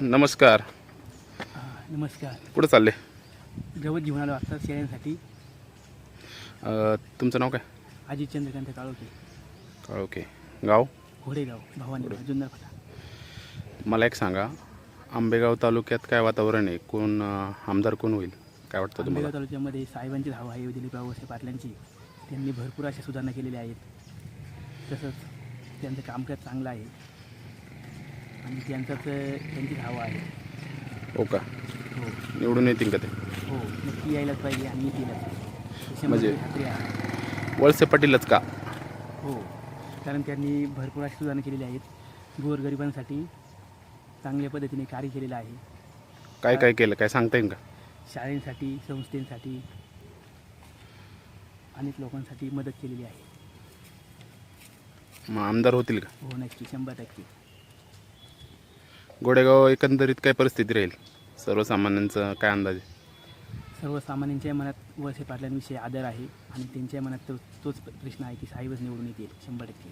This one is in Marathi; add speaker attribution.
Speaker 1: नमस्कार.
Speaker 2: नमस्कार.
Speaker 1: कुठं चालले?
Speaker 2: गवत घेऊन आलो आता शेळ्यांसाठी.
Speaker 1: अ, तुमचं नाव काय?
Speaker 2: अजित चंद्रकांत काळोखे.
Speaker 1: का ओके गाव?
Speaker 2: घोडेगाव भवानी जुन्नर फाटा
Speaker 1: मला एक सांगा आंबेगाव तालुक्यात काय वातावरण आहे? कोण अ, आमदार कोण होईल? काय वाटतं
Speaker 2: आंबेगाव
Speaker 1: तुम्हाला
Speaker 2: तालुक्यामध्ये साहेबांची धाव आहे दिलीपराव वळसे पाटलांची. त्यांनी भरपूर अशा सुधारणा केलेल्या आहेत. तसंच त्यांचं कामकाज चांगलं आहे. आणि त्यांचाच त्यांची धाव आहे
Speaker 1: हो का?
Speaker 2: हो.
Speaker 1: निवडून येतील का ते?
Speaker 2: हो. नक्की यायलाच पाहिजे आणि येतीलच
Speaker 1: म्हणजे-
Speaker 2: टक्के खात्री आहे.
Speaker 1: वळसे पाटीलच का?
Speaker 2: हो. कारण त्यांनी भरपूर अशी सुधारणा केलेल्या आहेत. गोरगरिबांसाठी चांगल्या पद्धतीने कार्य केलेलं आहे.
Speaker 1: काय काय केलं? काय सांगता येईल का?
Speaker 2: शाळेंसाठी संस्थेसाठी अनेक लोकांसाठी मदत केलेली आहे.
Speaker 1: मग आमदार होतील का?
Speaker 2: हो नक्की. शंभर टक्के.
Speaker 1: गोडेगाव एकंदरीत काय परिस्थिती राहील? सर्वसामान्यांचा काय अंदाज आहे?
Speaker 2: सर्वसामान्यांच्या मनात वळसे पाटलांविषयी आदर आहे आणि त्यांच्या मनात तो तोच प्रश्न आहे की साहेबच निवडून येतील शंभर टक्के.